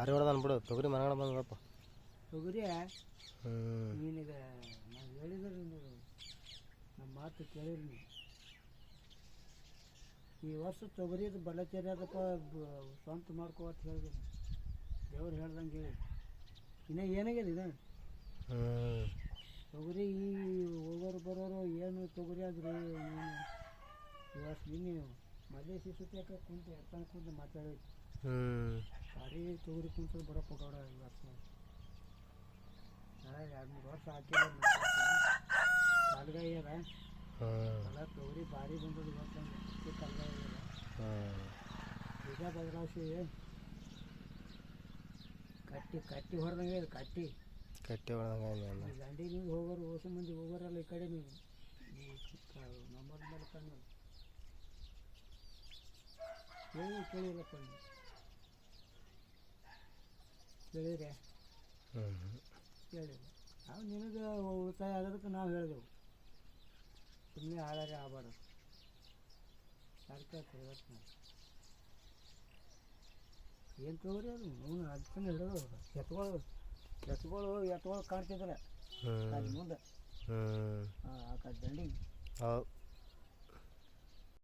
ಭಾರಿ ಹೊಡೆದ ಅನ್ಬಿಡು ತೊಗರಿ ಮನಗಡ ಬಂದಪ್ಪ ತೊಗರಿ ನೀನೀಗ ನಾವು ಹೇಳಿದ್ರೆ ನೀವು ನಮ್ಮ ಮಾತು ಕೇಳಿರಿ ನೀವು ಈ ವರ್ಷ ತೊಗರಿದು ಬಳ್ಳಚೇರಿ ಅದಪ್ಪ ಸ್ವಂತ ಮಾಡ್ಕೋ ಅಂತ ಹೇಳಿದ್ರು ದೇವ್ರು ಹೇಳ್ದಂಗೆ ಹೇಳಿ. ಇನ್ನೂ ಏನಾಗಿದೆ ಇದು? ತೊಗರಿ ಈ ಹೋಗೋರು ಬರೋರು ಏನು ತೊಗರಿ ಆದ್ರಿ ಈ ವರ್ಷ ನಿನ್ನೆ ಮದುವೆ ಸುತ್ತಾಕ ಕುಂತು ಎತ್ತಾನ ಕುಂತು ಮಾತಾಡೋದು ಭಾರಿ ತೊಗರಿ ಕುಂತದ ಬರೋ ಗೌಡ ಈ ವರ್ಷ ಎರಡು ಮೂರು ವರ್ಷ ಹಾಕಿಲ್ಲ ಕಾಲ್ಗಾಯಿ ಅದ ಹ್ಞೂ ಎಲ್ಲ ತೊಗರಿ ಭಾರಿ ಬಂದದ ಈ ವರ್ಷ ಅಷ್ಟು ಕಾಲ್ಗಾಯಿ ಅದ ಹ್ಞೂ ಬೀಜ ಕಟ್ಟಿ ಕಟ್ಟಿ ಹೊಡೆದಂಗೆ ಇದೆ ಕಟ್ಟಿ. ಕಟ್ಟಿ ಹೊಡೆದಂಗೆ ಅನ್ನ ನೀವು ಹೋಗೋರು ಹೊಸ ಮಂದಿ ಹೋಗೋರಲ್ಲ ಈ ಕಡೆ ನೀವು. ನಂಬರ್ ಮೇಲೆ ಕಣ್ಣು ಕೇಳಿ ಕೇಳಿಲ್ಲಪ್ಪ ನೀವು. ಹ್ಞೂ ಕೇಳಿಲ್ಲ ನಾವು ನಿನಗೆ ಉಳಿತಾಯ ಆಗೋದಕ್ಕೆ ನಾವು ಹೇಳಿದೆವು. ಸುಮ್ಮನೆ ಹಾಳಾರಿ ಆಗಬಾರ್ದು. ಸರ್ಕಾರ ತಿರ್ಗತ್ತೆ ಏನು ತಗೋರಿ ಅದು? ಹ್ಞೂ ಅದಕ್ಕೆ ಹಿಡಿದು ಎತ್ಗಳು ಎತ್ಗಳು ಎತ್ಗಳು ಕಾಣ್ತಿದ್ರೆ. ಮುಂದೆ. ಹಾಂ ಆ ಕಡೆ ದಂಡಿಗೆ. ಹೌದು